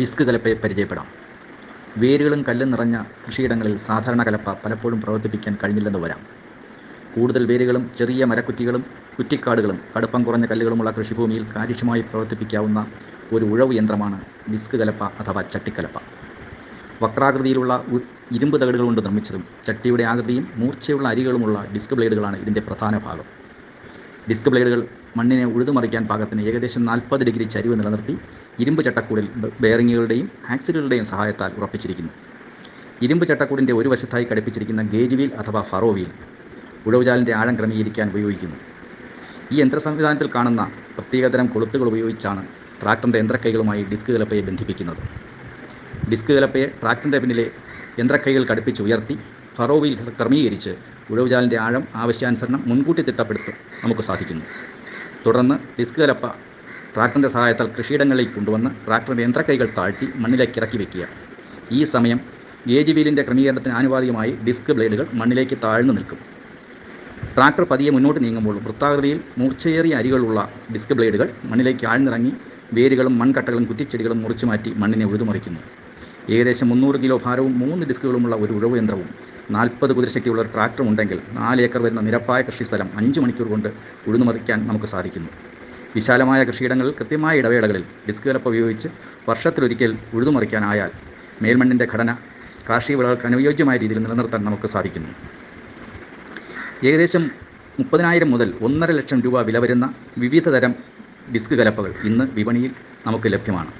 Disk കലപ്പയെ പരിചയപ്പെടാം. വേരുകളും കല്ലും നിറഞ്ഞ കൃഷിയിടങ്ങളിൽ സാധാരണ കലപ്പ പലപ്പോഴും പ്രവർത്തിപ്പിക്കാൻ കഴിഞ്ഞില്ലെന്ന് വരാം. കൂടുതൽ വേരുകളും ചെറിയ മരക്കുറ്റികളും കുറ്റിക്കാടുകളും കടുപ്പം കുറഞ്ഞ കല്ലുകളുമുള്ള കൃഷിഭൂമിയിൽ കാര്യക്ഷമമായി പ്രവർത്തിപ്പിക്കാവുന്ന ഒരു ഉഴവ് യന്ത്രമാണ് ഡിസ്ക് കലപ്പ അഥവാ ചട്ടിക്കലപ്പ. വക്രാകൃതിയിലുള്ള ഇരുമ്പ് തകടുകൾ കൊണ്ട് നിർമ്മിച്ചതും. ചട്ടിയുടെ ആകൃതിയും മൂർച്ചയുള്ള അരികളുമുള്ള ഡിസ്ക് ബ്ലേഡുകളാണ് ഇതിന്റെ പ്രധാന ഭാഗം. ഡിസ്ക് ബ്ലേഡുകൾ മണ്ണിനെ ഉഴുതുമറിക്കാൻ പാകത്തിന് ഏകദേശം നാൽപ്പത് ഡിഗ്രി ചരിവ് നിലനിർത്തി ഇരുമ്പ് ചട്ടക്കൂടിൽ ബെയറിങ്ങുകളുടെയും ആക്സിലുകളുടെയും സഹായത്താൽ ഉറപ്പിച്ചിരിക്കുന്നു. ഇരുമ്പ് ചട്ടക്കൂടിന്റെ ഒരു വശത്തായി ഘടിപ്പിച്ചിരിക്കുന്ന ഗേജ് വീൽ അഥവാ ഫറോ വീൽ ഉഴവുചാലിന്റെ ആഴം ക്രമീകരിക്കാൻ ഉപയോഗിക്കുന്നു. ഈ യന്ത്ര സംവിധാനത്തിൽ കാണുന്ന പ്രത്യേകതരം കൊളുത്തുകൾ ഉപയോഗിച്ചാണ് ട്രാക്ടറിന്റെ യന്ത്രക്കൈകളുമായി ഡിസ്ക് കലപ്പയെ ബന്ധിപ്പിക്കുന്നത്. ഡിസ്ക് കലപ്പയെ ട്രാക്ടറിന്റെ പിന്നിലെ യന്ത്രക്കൈകൾ ഘടിപ്പിച്ച് ഉയർത്തി ഫറോ വീൽ ക്രമീകരിച്ച് ഉഴവുചാലിന്റെ ആഴം ആവശ്യാനുസരണം മുൻകൂട്ടി തിട്ടപ്പെടുത്തും നമുക്ക് സാധിക്കുന്നു. തുടർന്ന് ഡിസ്ക് കലപ്പ ട്രാക്ടറിന്റെ സഹായത്താൽ കൃഷിയിടങ്ങളിൽ കൊണ്ടുവന്ന് ട്രാക്ടറിന്റെ യന്ത്രക്കൈകൾ താഴ്ത്തി മണ്ണിലേക്ക് ഇറക്കി വയ്ക്കുക ഈ സമയം ഗേജ് വീലിന്റെ ക്രമീകരണത്തിന് ആനുപാതികമായി ഡിസ്ക് ബ്ലേഡുകൾ മണ്ണിലേക്ക് താഴ്ന്നു നിൽക്കും. ട്രാക്ടർ പതിയെ മുന്നോട്ട് നീങ്ങുമ്പോൾ വൃത്താകൃതിയിൽ മൂർച്ചയേറിയ അരികളുള്ള ഡിസ്ക് ബ്ലേഡുകൾ മണ്ണിലേക്ക് ആഴ്ന്നിറങ്ങി വേരുകളും മൺകട്ടകളും കുറ്റിച്ചെടികളും മുറിച്ചു മാറ്റി മണ്ണിനെ ഉഴുതുമറിക്കുന്നു. ഏകദേശം മുന്നൂറ് കിലോ ഭാരവും മൂന്ന് ഡിസ്കുകളുമുള്ള ഒരു ഉഴവ് യന്ത്രവും നാൽപ്പത് കുതിരശക്തിയുള്ള ഒരു ട്രാക്ടറും ഉണ്ടെങ്കിൽ നാല് ഏക്കർ വരുന്ന നിരപ്പായ കൃഷിസ്ഥലം അഞ്ച് മണിക്കൂർ കൊണ്ട് ഉഴുതുമറിക്കാൻ നമുക്ക് സാധിക്കുന്നു. വിശാലമായ കൃഷിയിടങ്ങളിൽ കൃത്യമായ ഇടവേളകളിൽ ഡിസ്ക് വിലപ്പ് ഉപയോഗിച്ച് വർഷത്തിലൊരിക്കൽ ഉഴുതുമറിക്കാനായാൽ മേൽമണ്ണിന്റെ ഘടന കാർഷിക വിളകൾക്ക് അനുയോജ്യമായ രീതിയിൽ നിലനിർത്താൻ നമുക്ക് സാധിക്കുന്നു. ഏകദേശം മുപ്പതിനായിരം മുതൽ ഒന്നര ലക്ഷം രൂപ വില വരുന്ന വിവിധ തരം ഡിസ്ക് കലപ്പകൾ ഇന്ന് വിപണിയിൽ നമുക്ക് ലഭ്യമാണ്.